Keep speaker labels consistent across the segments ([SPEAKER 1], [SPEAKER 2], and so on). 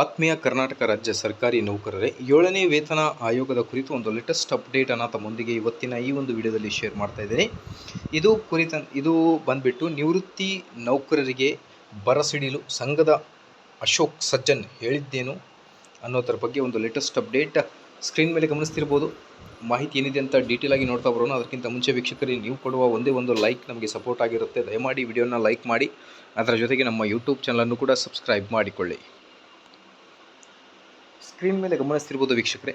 [SPEAKER 1] ಆತ್ಮೀಯ ಕರ್ನಾಟಕ ರಾಜ್ಯ ಸರ್ಕಾರಿ ನೌಕರರೇ, ಏಳನೇ ವೇತನ ಆಯೋಗದ ಕುರಿತು ಒಂದು ಲೇಟೆಸ್ಟ್ ಅಪ್ಡೇಟನ್ನು ತಮ್ಮೊಂದಿಗೆ ಇವತ್ತಿನ ಈ ಒಂದು ವಿಡಿಯೋದಲ್ಲಿ ಶೇರ್ ಮಾಡ್ತಾ ಇದ್ದೀನಿ. ಇದು ಕುರಿತ, ಇದು ಬಂದ್ಬಿಟ್ಟು ನಿವೃತ್ತಿ ನೌಕರರಿಗೆ ಬರಸಿಡಿಲು ಸಂಘದ ಅಶೋಕ್ ಸಜ್ಜನ್ ಹೇಳಿದ್ದೇನು ಅನ್ನೋದ್ರ ಬಗ್ಗೆ ಒಂದು ಲೇಟೆಸ್ಟ್ ಅಪ್ಡೇಟ್ ಸ್ಕ್ರೀನ್ ಮೇಲೆ ಗಮನಿಸ್ತಿರ್ಬೋದು. ಮಾಹಿತಿ ಏನಿದೆ ಅಂತ ಡೀಟೇಲ್ ಆಗಿ ನೋಡ್ತಾ ಬರೋಣ. ಅದಕ್ಕಿಂತ ಮುಂಚೆ ವೀಕ್ಷಕರಿಗೆ ನೀವು ಕೊಡುವ ಒಂದೇ ಒಂದು ಲೈಕ್ ನಮಗೆ ಸಪೋರ್ಟ್ ಆಗಿರುತ್ತೆ. ದಯಮಾಡಿ ವಿಡಿಯೋನ ಲೈಕ್ ಮಾಡಿ. ಅದರ ಜೊತೆಗೆ ನಮ್ಮ ಯೂಟ್ಯೂಬ್ ಚಾನಲನ್ನು ಕೂಡ ಸಬ್ಸ್ಕ್ರೈಬ್ ಮಾಡಿಕೊಳ್ಳಿ. ಸ್ಕ್ರೀನ್ ಮೇಲೆ ಗಮನಿಸ್ತಿರ್ಬೋದು ವೀಕ್ಷಕರೇ,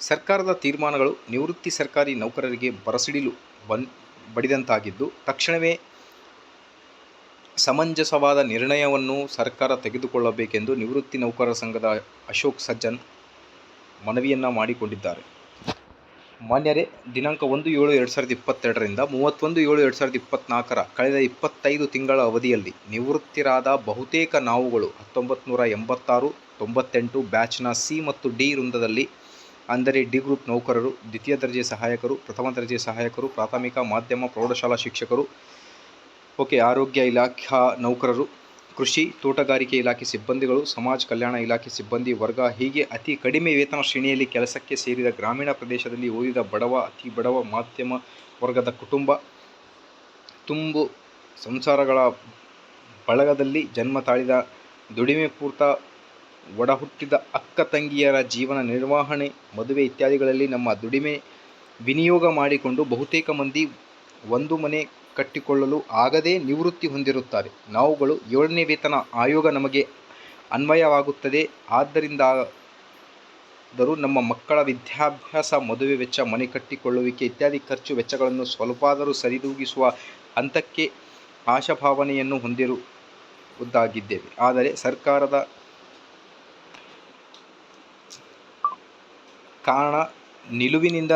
[SPEAKER 1] ಸರ್ಕಾರದ ತೀರ್ಮಾನಗಳು ನಿವೃತ್ತಿ ಸರ್ಕಾರಿ ನೌಕರರಿಗೆ ಬರಸಿಡಿಲು ಬನ್, ಬಡಿದಂತಾಗಿದ್ದು, ತಕ್ಷಣವೇ ಸಮಂಜಸವಾದ ನಿರ್ಣಯವನ್ನು ಸರ್ಕಾರ ತೆಗೆದುಕೊಳ್ಳಬೇಕೆಂದು ನಿವೃತ್ತಿ ನೌಕರರ ಸಂಘದ ಅಶೋಕ್ ಸಜ್ಜನ್ ಮನವಿಯನ್ನು ಮಾಡಿಕೊಂಡಿದ್ದಾರೆ. ಮಾನ್ಯರೇ, ದಿನಾಂಕ ಒಂದು ಏಳು ಎರಡು ಸಾವಿರದ ಇಪ್ಪತ್ತೆರಡರಿಂದ ಮೂವತ್ತೊಂದು ಏಳು ಎರಡು ಸಾವಿರದ ಇಪ್ಪತ್ತ್ನಾಲ್ಕರ ಕಳೆದ ಇಪ್ಪತ್ತೈದು ತಿಂಗಳ ಅವಧಿಯಲ್ಲಿ ನಿವೃತ್ತಿರಾದ ಬಹುತೇಕ ನಾವುಗಳು ಹತ್ತೊಂಬತ್ತು ನೂರ ಎಂಬತ್ತಾರು, ತೊಂಬತ್ತೆಂಟು ಬ್ಯಾಚ್ನ ಸಿ ಮತ್ತು ಡಿ ವೃಂದದಲ್ಲಿ, ಅಂದರೆ ಡಿ ಗ್ರೂಪ್ ನೌಕರರು, ದ್ವಿತೀಯ ದರ್ಜೆ ಸಹಾಯಕರು, ಪ್ರಥಮ ದರ್ಜೆ ಸಹಾಯಕರು, ಪ್ರಾಥಮಿಕ, ಮಾಧ್ಯಮ, ಪ್ರೌಢಶಾಲಾ ಶಿಕ್ಷಕರು, ಓಕೆ, ಆರೋಗ್ಯ ಇಲಾಖಾ ನೌಕರರು ಕೃಷಿ, ತೋಟಗಾರಿಕೆ ಇಲಾಖೆ ಸಿಬ್ಬಂದಿಗಳು, ಸಮಾಜ ಕಲ್ಯಾಣ ಇಲಾಖೆ ಸಿಬ್ಬಂದಿ ವರ್ಗ ಹೀಗೆ ಅತಿ ಕಡಿಮೆ ವೇತನ ಶ್ರೇಣಿಯಲ್ಲಿ ಕೆಲಸಕ್ಕೆ ಸೇರಿದ ಗ್ರಾಮೀಣ ಪ್ರದೇಶದಲ್ಲಿ ಓದಿದ ಬಡವ, ಅತಿ ಬಡವ, ಮಾಧ್ಯಮ ವರ್ಗದ ಕುಟುಂಬ. ತುಂಬು ಸಂಸಾರಗಳ ಬಳಗದಲ್ಲಿ ಜನ್ಮ ತಾಳಿದ ದುಡಿಮೆ ಪೂರ್ತ ಒಡಹುಟ್ಟಿದ ಅಕ್ಕ ತಂಗಿಯರ ಜೀವನ ನಿರ್ವಹಣೆ, ಮದುವೆ ಇತ್ಯಾದಿಗಳಲ್ಲಿ ನಮ್ಮ ದುಡಿಮೆ ವಿನಿಯೋಗ ಮಾಡಿಕೊಂಡು ಬಹುತೇಕ ಮಂದಿ ಒಂದು ಮನೆ ಕಟ್ಟಿಕೊಳ್ಳಲು ಆಗದೇ ನಿವೃತ್ತಿ ಹೊಂದಿರುತ್ತಾರೆ. ನಾವುಗಳು ಏಳನೇ ವೇತನ ಆಯೋಗ ನಮಗೆ ಅನ್ವಯವಾಗುತ್ತದೆ. ಆದ್ದರಿಂದಾದರೂ ನಮ್ಮ ಮಕ್ಕಳ ವಿದ್ಯಾಭ್ಯಾಸ, ಮದುವೆ ವೆಚ್ಚ, ಮನೆ ಕಟ್ಟಿಕೊಳ್ಳುವಿಕೆ ಇತ್ಯಾದಿ ಖರ್ಚು ವೆಚ್ಚಗಳನ್ನು ಸ್ವಲ್ಪಾದರೂ ಸರಿದೂಗಿಸುವ ಹಂತಕ್ಕೆ ಆಶಾಭಾವನೆಯನ್ನು ಹೊಂದಿರುವುದಾಗಿದ್ದೇವೆ. ಆದರೆ ಸರ್ಕಾರದ ಕಾರಣ ನಿಲುವಿನಿಂದ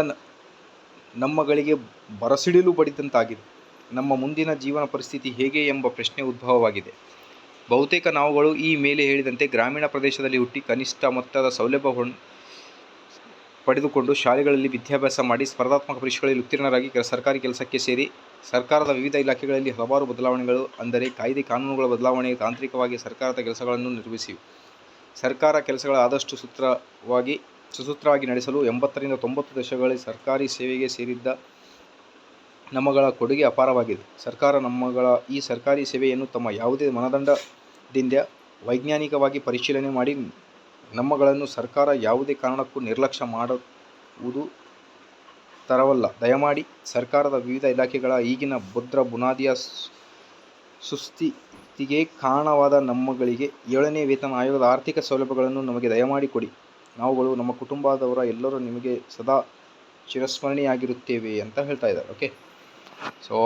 [SPEAKER 1] ನಮ್ಮಗಳಿಗೆ ಬರಸಿಡಿಲು ಬಡಿದಂತಾಗಿದೆ. ನಮ್ಮ ಮುಂದಿನ ಜೀವನ ಪರಿಸ್ಥಿತಿ ಹೇಗೆ ಎಂಬ ಪ್ರಶ್ನೆ ಉದ್ಭವವಾಗಿದೆ. ಬಹುತೇಕ ನಾವುಗಳು ಈ ಮೇಲೆ ಹೇಳಿದಂತೆ ಗ್ರಾಮೀಣ ಪ್ರದೇಶದಲ್ಲಿ ಹುಟ್ಟಿ ಕನಿಷ್ಠ ಮೊತ್ತದ ಸೌಲಭ್ಯ ಪಡೆದುಕೊಂಡು ಶಾಲೆಗಳಲ್ಲಿ ವಿದ್ಯಾಭ್ಯಾಸ ಮಾಡಿ ಸ್ಪರ್ಧಾತ್ಮಕ ಪರೀಕ್ಷೆಗಳಲ್ಲಿ ಉತ್ತೀರ್ಣರಾಗಿ ಸರ್ಕಾರಿ ಕೆಲಸಕ್ಕೆ ಸೇರಿ ಸರ್ಕಾರದ ವಿವಿಧ ಇಲಾಖೆಗಳಲ್ಲಿ ಹಲವಾರು ಬದಲಾವಣೆಗಳು ಅಂದರೆ ಕಾಯ್ದೆ ಕಾನೂನುಗಳ ಬದಲಾವಣೆ, ತಾಂತ್ರಿಕವಾಗಿ ಸರ್ಕಾರದ ಕೆಲಸಗಳನ್ನು ನಿರ್ಮಿಸಿವೆ. ಸರ್ಕಾರ ಕೆಲಸಗಳ ಆದಷ್ಟು ಸೂತ್ರವಾಗಿ, ಸುಸೂತ್ರವಾಗಿ ನಡೆಸಲು ಎಂಬತ್ತರಿಂದ ತೊಂಬತ್ತು ದಶಕಗಳಲ್ಲಿ ಸರ್ಕಾರಿ ಸೇವೆಗೆ ಸೇರಿದ್ದ ನಮ್ಮಗಳ ಕೊಡುಗೆ ಅಪಾರವಾಗಿದೆ. ಸರ್ಕಾರ ನಮ್ಮಗಳ ಈ ಸರ್ಕಾರಿ ಸೇವೆಯನ್ನು ತಮ್ಮ ಯಾವುದೇ ಮಾನದಂಡದಿಂದ ವೈಜ್ಞಾನಿಕವಾಗಿ ಪರಿಶೀಲನೆ ಮಾಡಿ ನಮ್ಮಗಳನ್ನು ಸರ್ಕಾರ ಯಾವುದೇ ಕಾರಣಕ್ಕೂ ನಿರ್ಲಕ್ಷ್ಯ ಮಾಡುವುದು ತರವಲ್ಲ. ದಯಮಾಡಿ ಸರ್ಕಾರದ ವಿವಿಧ ಇಲಾಖೆಗಳ ಈಗಿನ ಭದ್ರ ಬುನಾದಿಯ ಸುಸ್ಥಿತಿಗೆ ಕಾರಣವಾದ ನಮ್ಮಗಳಿಗೆ ಏಳನೇ ವೇತನ ಆಯೋಗದ ಆರ್ಥಿಕ ಸೌಲಭ್ಯಗಳನ್ನು ನಮಗೆ ದಯಮಾಡಿ ಕೊಡಿ. ನಾವುಗಳು ನಮ್ಮ ಕುಟುಂಬದವರ ಎಲ್ಲರೂ ನಿಮಗೆ ಸದಾ ಚಿರಸ್ಮರಣೀಯಾಗಿರುತ್ತೇವೆ ಅಂತ ಹೇಳ್ತಾ ಇದ್ದಾರೆ. ಓಕೆ ಸೊ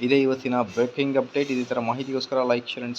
[SPEAKER 1] ಇದೇ ಇವತ್ತಿನ ಬ್ರೇಕಿಂಗ್ ಅಪ್ಡೇಟ್ ಇದೇ ಥರ ಮಾಹಿತಿಗೋಸ್ಕರ ಲೈಕ್ ಶೇರ್ ಆ್ಯಂಡ್